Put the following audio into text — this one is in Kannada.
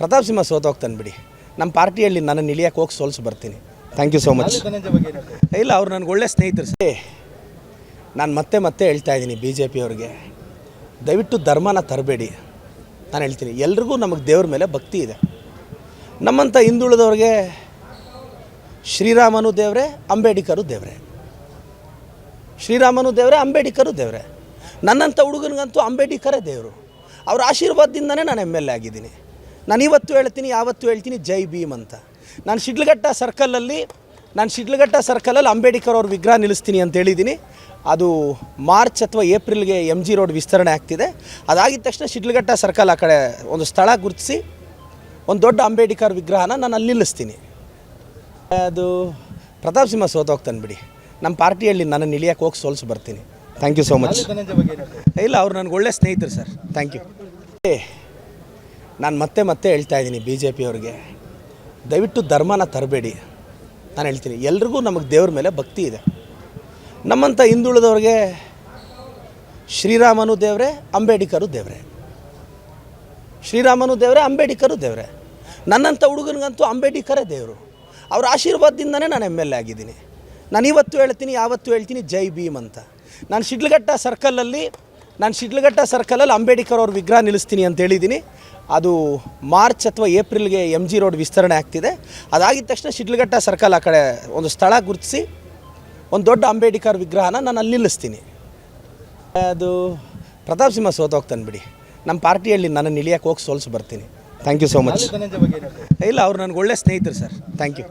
ಪ್ರತಾಪ್ ಸಿಂಹ ಸೋತೋಗ್ತಾನೆ ಬಿಡಿ. ನಮ್ಮ ಪಾರ್ಟಿಯಲ್ಲಿ ನನ್ನನ್ನು ಇಳಿಯಕ್ಕೆ ಹೋಗಿ ಸೋಲ್ಸಿ ಬರ್ತೀನಿ. ಥ್ಯಾಂಕ್ ಯು ಸೋ ಮಚ್ ಇಲ್ಲ ಅವ್ರು ನನಗೆ ಒಳ್ಳೆ ಸ್ನೇಹಿತರು ಸೇ ನಾನು ಮತ್ತೆ ಮತ್ತೆ ಹೇಳ್ತಾ ಇದ್ದೀನಿ ಬಿ ಜೆ ಪಿಯವ್ರಿಗೆ ದಯವಿಟ್ಟು ಧರ್ಮನ ತರಬೇಡಿ. ನಾನು ಹೇಳ್ತೀನಿ ಎಲ್ರಿಗೂ ನಮಗೆ ದೇವ್ರ ಮೇಲೆ ಭಕ್ತಿ ಇದೆ. ನಮ್ಮಂಥ ಹಿಂದುಳಿದವ್ರಿಗೆ ಶ್ರೀರಾಮನು ದೇವರೇ ಅಂಬೇಡ್ಕರು ದೇವರೇ. ಶ್ರೀರಾಮನು ದೇವರೇ ಅಂಬೇಡ್ಕರು ದೇವರೇ. ನನ್ನಂಥ ಹುಡುಗನಿಗಂತೂ ಅಂಬೇಡ್ಕರೇ ದೇವರು. ಅವ್ರ ಆಶೀರ್ವಾದದಿಂದನೇ ನಾನು ಎಂ ಎಲ್ ಎ ಆಗಿದ್ದೀನಿ. ನಾನು ಇವತ್ತು ಹೇಳ್ತೀನಿ ಯಾವತ್ತೂ ಹೇಳ್ತೀನಿ ಜೈ ಭೀಮ್ ಅಂತ. ನಾನು ಶಿಡ್ಲಘಟ್ಟ ಸರ್ಕಲಲ್ಲಿ ನಾನು ಶಿಡ್ಲಘಟ್ಟ ಸರ್ಕಲಲ್ಲಿ ಅಂಬೇಡ್ಕರ್ ಅವ್ರ ವಿಗ್ರಹ ನಿಲ್ಲಿಸ್ತೀನಿ ಅಂತ ಹೇಳಿದ್ದೀನಿ. ಅದು ಮಾರ್ಚ್ ಅಥವಾ ಏಪ್ರಿಲ್ಗೆ ಎಂ ಜಿ ರೋಡ್ ವಿಸ್ತರಣೆ ಆಗ್ತಿದೆ. ಅದಾಗಿದ ತಕ್ಷಣ ಶಿಡ್ಲಘಟ್ಟ ಸರ್ಕಲ್ ಆ ಕಡೆ ಒಂದು ಸ್ಥಳ ಗುರುತಿಸಿ ಒಂದು ದೊಡ್ಡ ಅಂಬೇಡ್ಕರ್ ವಿಗ್ರಹನ ನಾನು ಅಲ್ಲಿ ನಿಲ್ಲಿಸ್ತೀನಿ. ಅದು ಪ್ರತಾಪ್ ಸಿಂಹ ಸೋತೋಗ್ತಾನೆ ಬಿಡಿ. ನಮ್ಮ ಪಾರ್ಟಿಯಲ್ಲಿ ನನ್ನ ನಿಲಿಯಕ್ಕೆ ಹೋಗಿ ಸೋಲ್ಸಿ ಬರ್ತೀನಿ. Thank you so much? ಇಲ್ಲ ಅವ್ರು ನನಗೆ ಒಳ್ಳೆ ಸ್ನೇಹಿತರು ಸರ್. ಥ್ಯಾಂಕ್ ಯು ನಾನು ಮತ್ತೆ ಮತ್ತೆ ಹೇಳ್ತಾ ಇದ್ದೀನಿ ಬಿ ಜೆ ಪಿಯವ್ರಿಗೆ ದಯವಿಟ್ಟು ಧರ್ಮನ ತರಬೇಡಿ. ನಾನು ಹೇಳ್ತೀನಿ, ಎಲ್ರಿಗೂ ನಮಗೆ ದೇವ್ರ ಮೇಲೆ ಭಕ್ತಿ ಇದೆ. ನಮ್ಮಂಥ ಹಿಂದುಳಿದವ್ರಿಗೆ ಶ್ರೀರಾಮನು ದೇವರೇ, ಅಂಬೇಡ್ಕರು ದೇವರೇ. ಶ್ರೀರಾಮನು ದೇವರೇ, ಅಂಬೇಡ್ಕರು ದೇವರೇ. ನನ್ನಂಥ ಹುಡುಗನಿಗಂತೂ ಅಂಬೇಡ್ಕರೇ ದೇವರು. ಅವ್ರ ಆಶೀರ್ವಾದದಿಂದನೇ ನಾನು ಎಂ ಎಲ್ ಎ ಆಗಿದ್ದೀನಿ. ನಾನು ಇವತ್ತು ಹೇಳ್ತೀನಿ, ಯಾವತ್ತು ಹೇಳ್ತೀನಿ, ಜೈ ಭೀಮ್ ಅಂತ. ನಾನು ಶಿಡ್ಲಘಟ್ಟ ಸರ್ಕಲಲ್ಲಿ ನಾನು ಶಿಡ್ಲಘಟ್ಟ ಸರ್ಕಲಲ್ಲಿ ಅಂಬೇಡ್ಕರ್ ಅವ್ರ ವಿಗ್ರಹ ನಿಲ್ಲಿಸ್ತೀನಿ ಅಂತ ಹೇಳಿದ್ದೀನಿ. ಅದು ಮಾರ್ಚ್ ಅಥವಾ ಏಪ್ರಿಲ್ಗೆ ಎಂ ಜಿ ರೋಡ್ ವಿಸ್ತರಣೆ ಆಗ್ತಿದೆ. ಅದಾಗಿದ ತಕ್ಷಣ ಶಿಡ್ಲಘಟ್ಟ ಸರ್ಕಲ್ ಆ ಕಡೆ ಒಂದು ಸ್ಥಳ ಗುರುತಿಸಿ ಒಂದು ದೊಡ್ಡ ಅಂಬೇಡ್ಕರ್ ವಿಗ್ರಹನ ನಾನು ಅಲ್ಲಿ ನಿಲ್ಲಿಸ್ತೀನಿ. ಅದು ಪ್ರತಾಪ್ ಸಿಂಹ ಸೋತೋಗ್ತಾನೆ ಬಿಡಿ. ನಮ್ಮ ಪಾರ್ಟಿಯಲ್ಲಿ ನಾನು ಇಳಿಯಕ್ಕೆ ಹೋಗಿ ಸೋಲ್ಸಿ ಬರ್ತೀನಿ. ಥ್ಯಾಂಕ್ ಯು ಸೋ ಮಚ್ ಇಲ್ಲ ಅವ್ರು ನನಗೆ ಒಳ್ಳೆ ಸ್ನೇಹಿತರು ಸರ್. Thank you